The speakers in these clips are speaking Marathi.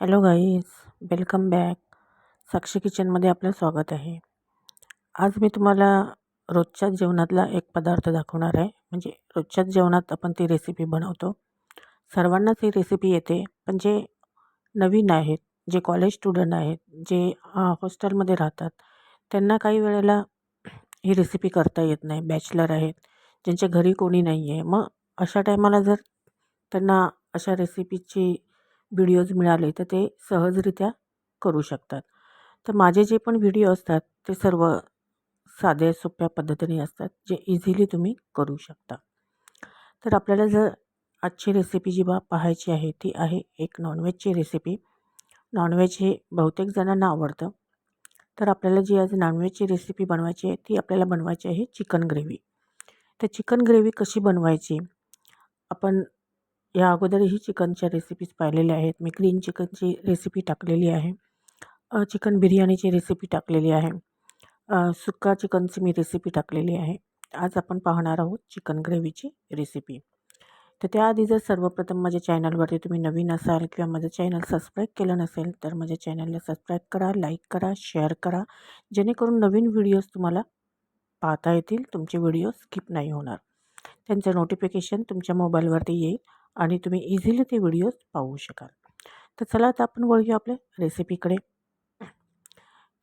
Hello guys welcome back. Sakshi किचनमध्ये आपलं स्वागत आहे. आज मी तुम्हाला रोजच्याच जेवणातला एक पदार्थ दाखवणार आहे. म्हणजे रोजच्याच जेवणात आपण ती रेसिपी बनवतो. सर्वांनाच ही रेसिपी येते पण जे नवीन आहेत जे कॉलेज स्टुडंट आहेत जे हॉस्टेलमध्ये राहतात त्यांना काही वेळेला ही रेसिपी करता येत नाही. बॅचलर आहेत ज्यांच्या घरी कोणी नाही आहे मग अशा टायमाला जर त्यांना अशा रेसिपीची व्हिडिओज मिळाले तर ते सहजरित्या करू शकतात. तर माझे जे पण व्हिडिओ असतात ते सर्व साध्या सोप्या पद्धतीने असतात जे इझिली तुम्ही करू शकता. तर आपल्याला जर आजची रेसिपी जी बा पाहायची आहे ती आहे एक नॉनव्हेजची रेसिपी नॉनव्हेज हे बहुतेक जणांना आवडतं. तर आपल्याला जी आज नॉनव्हेजची रेसिपी बनवायची आहे ती आपल्याला बनवायची आहे चिकन ग्रेव्ही तर चिकन ग्रेव्ही कशी बनवायची? आपण या अगोदरही चिकनच्या रेसिपीज पाहिलेल्या आहेत. मी ग्रीन चिकनची रेसिपी टाकलेली आहे. चिकन बिर्याणीची रेसिपी टाकलेली आहे. सुक्का चिकनची मी रेसिपी टाकलेली आहे. आज आपण पाहणार आहोत चिकन ग्रेव्हीची रेसिपी तर त्याआधी जर सर्वप्रथम माझ्या चॅनलवरती तुम्ही नवीन असाल किंवा माझं चॅनल सबस्क्राईब केलं नसेल तर माझ्या चॅनलला सबस्क्राईब करा लाईक करा शेअर करा. जेणेकरून नवीन व्हिडिओज तुम्हाला पाहता येतील तुमचे व्हिडिओ स्किप नाही होणार. त्यांचं नोटिफिकेशन तुमच्या मोबाईलवरती येईल. आणि तुम्ही इझिली ते व्हिडिओज पाहू शकाल. तर चला आता आपण वळूया आपल्या रेसिपीकडे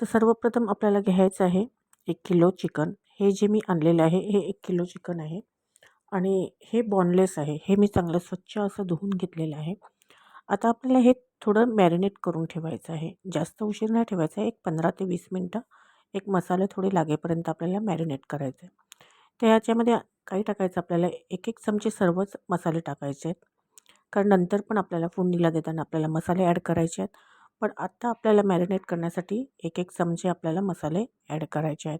तर सर्वप्रथम आपल्याला घ्यायचं आहे एक किलो चिकन हे जे मी आणलेलं आहे हे एक किलो चिकन आहे. आणि हे बॉनलेस आहे. हे मी चांगलं स्वच्छ असं धुवून घेतलेलं आहे. आता आपल्याला हे थोडं मॅरिनेट करून ठेवायचं आहे. जास्त उशीर नाही ठेवायचं. आहे एक पंधरा ते वीस मिनटं एक मसाले थोडे लागेपर्यंत आपल्याला मॅरिनेट करायचं आहे तर ह्याच्यामध्ये काही टाकायचं आपल्याला एक एक चमचे सर्वच मसाले टाकायचे आहेत. कारण नंतर पण आपल्याला फोडणीला देताना आपल्याला मसाले ॲड करायचे आहेत. पण आत्ता आपल्याला मॅरिनेट करण्यासाठी एक एक चमचे आपल्याला मसाले ॲड करायचे आहेत.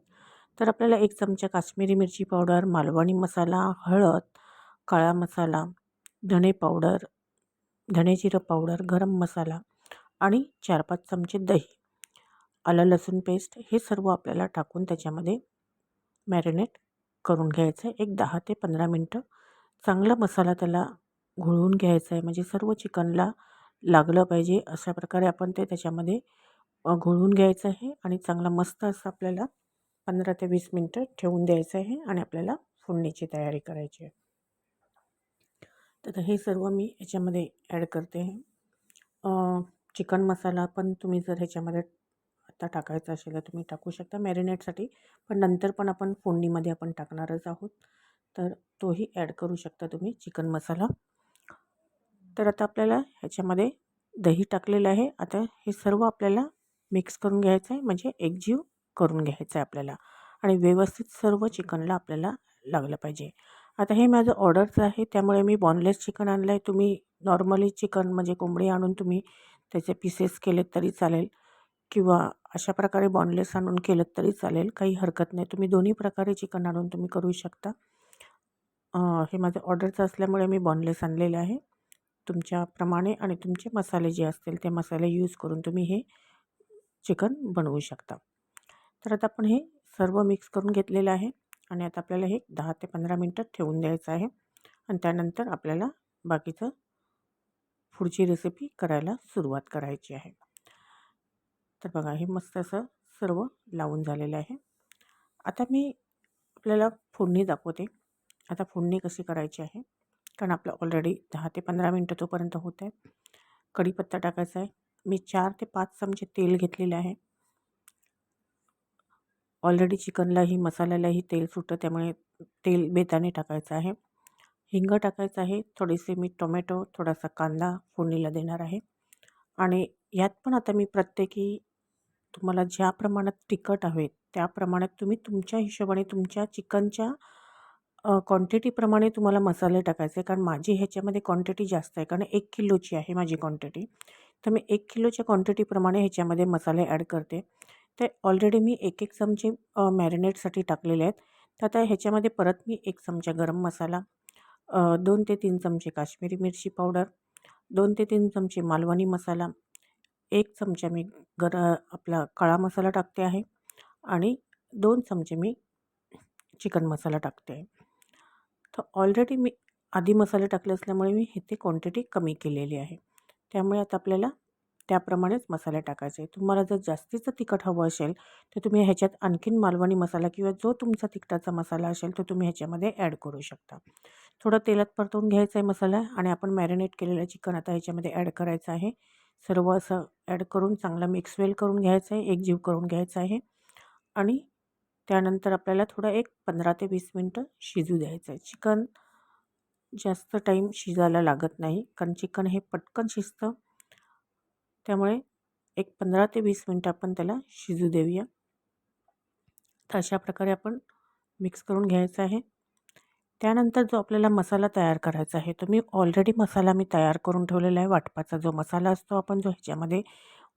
तर आपल्याला एक चमचा काश्मीरी मिरची पावडर मालवणी मसाला हळद काळा मसाला धणे पावडर धणे जिरं पावडर गरम मसाला आणि चार पाच चमचे दही. आलं लसूण पेस्ट हे सर्व आपल्याला टाकून त्याच्यामध्ये मॅरिनेट करून घ्यायचं आहे एक दहा ते पंधरा मिनटं चांगला मसाला त्याला घोळून घ्यायचा आहे म्हणजे सर्व चिकनला लागलं पाहिजे. अशा प्रकारे आपण ते त्याच्यामध्ये घोळून घ्यायचं आहे आणि चांगला मस्त असं आपल्याला पंधरा ते वीस मिनटं ठेवून द्यायचं आहे आणि आपल्याला फोडणीची तयारी करायची आहे तर हे सर्व मी याच्यामध्ये ॲड करते. चिकन मसाला पण तुम्ही जर ह्याच्यामध्ये आत्ता टाकायचा असेल तर तुम्ही टाकू शकता मॅरिनेटसाठी. पण नंतर पण आपण फोडणीमध्ये आपण टाकणारच आहोत. तर तोही ॲड करू शकता तुम्ही चिकन मसाला. तर आता आपल्याला ह्याच्यामध्ये दही टाकलेलं आहे. आता हे सर्व आपल्याला मिक्स करून घ्यायचं आहे. म्हणजे एकजीव करून घ्यायचं आहे आपल्याला. आणि व्यवस्थित सर्व चिकनला आपल्याला लागलं पाहिजे. आता हे माझं ऑर्डरचं आहे. त्यामुळे मी बॉनलेस चिकन आणलं आहे तुम्ही नॉर्मली चिकन म्हणजे कोंबडी आणून तुम्ही त्याचे पीसेस केलेत तरी चालेल. किंवा अशा प्रकारे बॉनलेस आणून केलं तरी चालेल. काही हरकत नाही. तुम्ही दोन्ही प्रकारे चिकन आणून तुम्ही करू शकता. हे माझं ऑर्डरचं असल्यामुळे मी बॉनलेस आणलेले आहे. तुमच्याप्रमाणे आणि तुमचे मसाले जे असतील ते मसाले यूज करून तुम्ही हे चिकन बनवू शकता. तर आता आपण हे सर्व मिक्स करून घेतलेलं आहे आणि आता आपल्याला हे दहा ते पंधरा मिनटं ठेवून द्यायचं आहे. आणि त्यानंतर आपल्याला बाकीचं पुढची रेसिपी करायला सुरुवात करायची आहे. तर बघा हे मस्त असं सर्व लावून झालेलं आहे. आता मी आपल्याला फोडणी दाखवते. आता फोडणी कशी करायची आहे? कारण आपलं ऑलरेडी दहा ते पंधरा मिनटं तोपर्यंत होत आहे. कढीपत्ता टाकायचा आहे. मी चार ते पाच चमचे तेल घेतलेले आहे. ऑलरेडी चिकनलाही मसाल्यालाही तेल सुटतं त्यामुळे तेल बेताने टाकायचं आहे. हिंग टाकायचं आहे. थोडेसे मी टोमॅटो थोडासा कांदा फोडणीला देणार आहे. आणि यात पण आता मी प्रत्येकी तुम्हाला ज्या प्रमाणात तिखट हवे त्या प्रमाणात तुम्ही तुमच्या हिशोबाने तुमच्या चिकनच्या क्वांटिटीप्रमाणे तुम्हाला मसाले टाकायचे. कारण माझी ह्याच्यामध्ये क्वांटिटी जास्त आहे. कारण एक किलोची आहे माझी क्वांटिटी तर मी एक किलोच्या क्वांटिटीप्रमाणे ह्याच्यामध्ये मसाले ॲड करते. ते ऑलरेडी मी एक एक चमचे मॅरिनेटसाठी टाकलेले आहेत. तर आता ह्याच्यामध्ये परत मी एक चमचा गरम मसाला दोन ते तीन चमचे काश्मीरी मिरची पावडर दोन ते तीन चमचे मालवणी मसाला एक चमचा मी गर आपला काळा मसाला टाकते आहे आणि दोन चमचे मी चिकन मसाला टाकते आहे. तर ऑलरेडी मी आधी मसाले टाकले असल्यामुळे मी हे क्वांटिटी कमी केलेली आहे. त्यामुळे आता आपल्याला त्याप्रमाणेच मसाले टाकायचे तुम्हाला जर जास्तीचं तिखट हवं असेल तर तुम्ही ह्याच्यात आणखीन मालवणी मसाला किंवा जो तुमचा तिखटाचा मसाला असेल तो तुम्ही ह्याच्यामध्ये ॲड करू शकता. थोडं तेलात परतवून घ्यायचं आहे मसाला आणि आपण मॅरिनेट केलेलं चिकन आता ह्याच्यामध्ये ॲड करायचं आहे. सर्व असं ॲड करून चांगलं मिक्स वेल करून घ्यायचं आहे एकजीव करून घ्यायचं आहे. आणि त्यानंतर आपल्याला थोडं एक पंधरा ते वीस मिनटं शिजू द्यायचं आहे. चिकन जास्त टाईम शिजायला लागत नाही कारण चिकन हे पटकन शिजतं. त्यामुळे एक पंधरा ते वीस मिनटं आपण त्याला शिजू देऊया. तर अशा प्रकारे आपण मिक्स करून घ्यायचं आहे. त्यानंतर जो आपल्याला मसाला तयार करायचा आहे तो मी ऑलरेडी मसाला मी तयार करून ठेवलेला आहे. वाटपाचा जो मसाला असतो आपण जो ह्याच्यामध्ये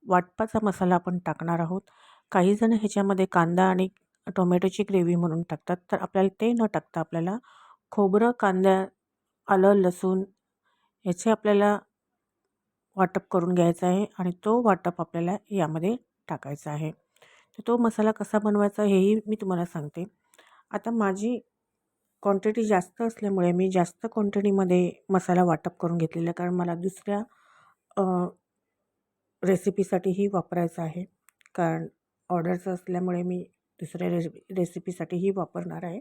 वाटपाचा मसाला आपण टाकणार आहोत. काहीजण ह्याच्यामध्ये कांदा आणि टोमॅटोची ग्रेव्ही म्हणून टाकतात. तर आपल्याला ते न टाकता आपल्याला खोबरं कांदा आलं लसूण याचे आपल्याला वाटप करून घ्यायचा आहे आणि तो वाटप आपल्याला यामध्ये टाकायचा आहे. तर तो मसाला कसा बनवायचा हेही मी तुम्हाला सांगते. आता माझी क्वांटिटी जास्त असल्यामुळे मी जास्त क्वांटिटीमध्ये मसाला वाटप करून घेतलेला कारण मला दुसऱ्या रेसिपीसाठीही वापरायचं आहे. कारण ऑर्डरचं असल्यामुळे मी दुसऱ्या रेसिपी रेसिपीसाठीही वापरणार आहे.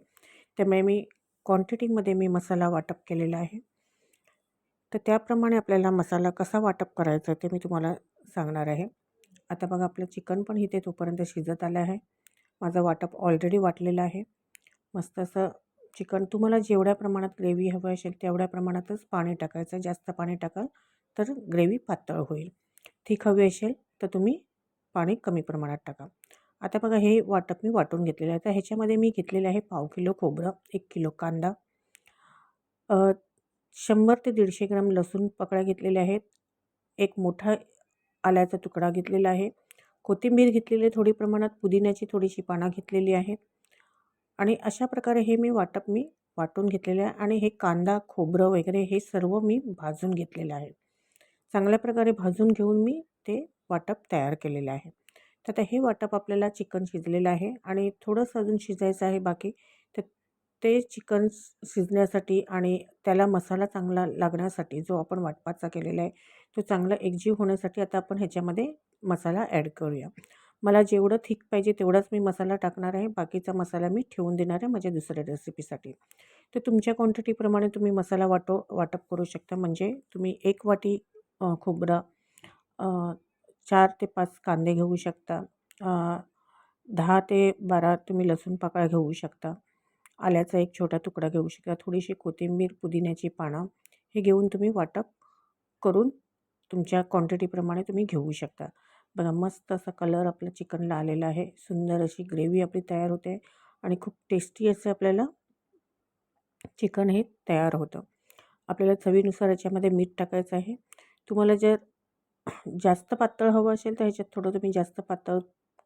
त्यामुळे मी क्वांटिटीमध्ये मी मसाला वाटप केलेला आहे. तर त्याप्रमाणे आपल्याला मसाला कसा वाटप करायचा ते मी तुम्हाला सांगणार आहे. आता बघा आपलं चिकन पण इथे तोपर्यंत शिजत आलं आहे. माझं वाटप ऑलरेडी वाटलेलं आहे. मस्त असं चिकन. तुम्हाला जेवढ्या प्रमाणात ग्रेव्ही हवी असेल तेवढ्या प्रमाणातच पाणी टाकायचं. जास्त पाणी टाकाल तर ग्रेव्ही पातळ होईल. ठीक हवी असेल तर तुम्ही पाणी कमी प्रमाणात टाका. आता बघा हे वाटप मी वाटून घेतलेलं आहे. तर ह्याच्यामध्ये मी घेतलेलं आहे पाव किलो खोबरं एक किलो कांदा. शंभर ते दीडशे ग्राम लसूण पकड्या घेतलेल्या आहेत. एक मोठा आल्याचा तुकडा घेतलेला आहे. कोथिंबीर घेतलेली आहे थोडी प्रमाणात. पुदिन्याची थोडीशी पानं घेतलेली आहेत. आणि अशा प्रकारे हे मी वाटप मी वाटून घेतलेलं आहे आणि हे कांदा खोबरं वगैरे हे सर्व मी भाजून घेतलेलं आहे. चांगल्या प्रकारे भाजून घेऊन मी ते वाटप तयार केलेलं आहे. तर आता हे वाटप आपल्याला चिकन शिजलेलं आहे आणि थोडंसं अजून शिजायचं आहे बाकी. तर ते चिकन शिजण्यासाठी आणि त्याला मसाला चांगला लागण्यासाठी जो आपण वाटपाचा केलेला आहे तो चांगला एकजीव होण्यासाठी आता आपण ह्याच्यामध्ये मसाला ॲड करूया. मला जेवढं थिक पाहिजे तेवढाच मी मसाला टाकणार आहे. बाकीचा मसाला मी ठेवून देणार आहे माझ्या दुसऱ्या रेसिपीसाठी. तर तुमच्या क्वांटिटीप्रमाणे तुम्ही मसाला वाटो वाटप करू शकता. म्हणजे तुम्ही एक वाटी खोबरं चार ते पाच कांदे घेऊ शकता. दहा ते बारा तुम्ही लसूण पाकळ्या घेऊ शकता. आल्याचा एक छोटा तुकडा घेऊ शकता. थोडीशी कोथिंबीर पुदिन्याची पानं हे घेऊन तुम्ही वाटप करून तुमच्या क्वांटिटीप्रमाणे तुम्ही घेऊ शकता. बघा मस्त असा कलर आपल्या चिकनला आलेला आहे. सुंदर अशी ग्रेव्ही आपली तयार होते आणि खूप टेस्टी असं आपल्याला चिकन हे तयार होतं. आपल्याला चवीनुसार याच्यामध्ये मीठ टाकायचं आहे. तुम्हाला जर जास्त पातळ हवं असेल तर ह्याच्यात थोडं तुम्ही जास्त पातळ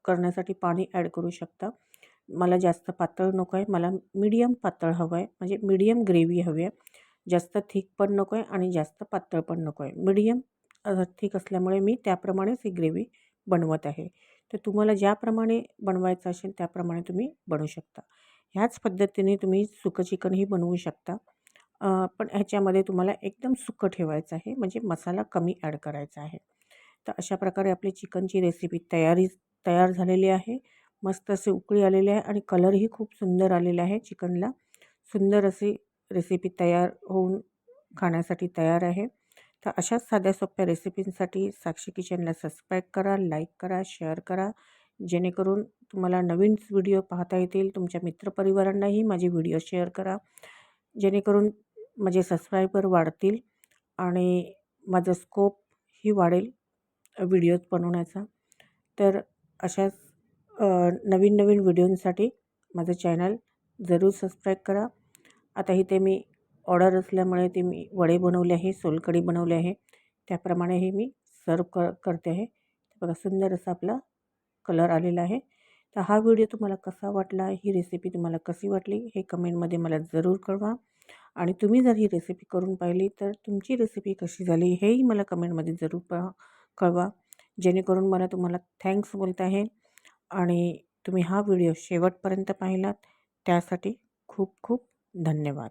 करण्यासाठी पाणी ॲड करू शकता. मला जास्त पातळ नको आहे. मला मीडियम पातळ हवं आहे. म्हणजे मीडियम ग्रेव्ही हवी आहे. जास्त थिक पण नको आहे आणि जास्त पातळ पण नको आहे. मीडियम ठीक असल्यामुळे मी त्याप्रमाणेच ही ग्रेव्ही बनवत आहे. तर तुम्हाला ज्याप्रमाणे बनवायचं असेल त्याप्रमाणे तुम्ही बनवू शकता. ह्याच पद्धतीने तुम्ही सुकं चिकनही बनवू शकता. पण ह्याच्यामध्ये तुम्हाला एकदम सुकं ठेवायचं आहे म्हणजे मसाला कमी ॲड करायचा आहे. तर अशा प्रकारे आपली चिकनची रेसिपी तयारी तयार झालेली आहे. मस्त असे उकळी आलेले आहे आणि कलरही खूप सुंदर आलेला आहे चिकनला. सुंदर अशी रेसिपी तयार होऊन खाण्यासाठी तयार आहे. तर अशाच साध्या सोप्या रेसिपींसाठी साक्षी किचनला सबस्क्राईब करा लाईक करा शेअर करा. जेणेकरून तुम्हाला नवीन व्हिडिओ पाहता येतील तुमच्या मित्रपरिवारांनाही माझे व्हिडिओ शेअर करा. जेणेकरून माझे सबस्क्रायबर वाढतील आणि माझं स्कोपही वाढेल व्हिडिओज बनवण्याचा. तर अशाच नवीन नवीन व्हिडिओंसाठी माझं चॅनल जरूर सबस्क्राईब करा. आता इथे मी ऑर्डर असल्यामुळे ते मी वडे बनवले आहे सोलकडी बनवले आहे. त्याप्रमाणे हे मी सर्व कर करते आहे. बघा सुंदर असा आपला कलर आलेला आहे. तर हा व्हिडिओ तुम्हाला कसा वाटला ही रेसिपी तुम्हाला कशी वाटली हे कमेंटमध्ये मला जरूर कळवा. आणि तुम्ही जर ही रेसिपी करून पाहिली तर तुमची रेसिपी कशी झाली हेही मला कमेंटमध्ये जरूर प कळवा. जेणेकरून मला तुम्हाला थँक्स बोलत आहे आणि तुम्ही हा व्हिडिओ शेवटपर्यंत पाहिलात त्यासाठी खूप खूप धन्यवाद.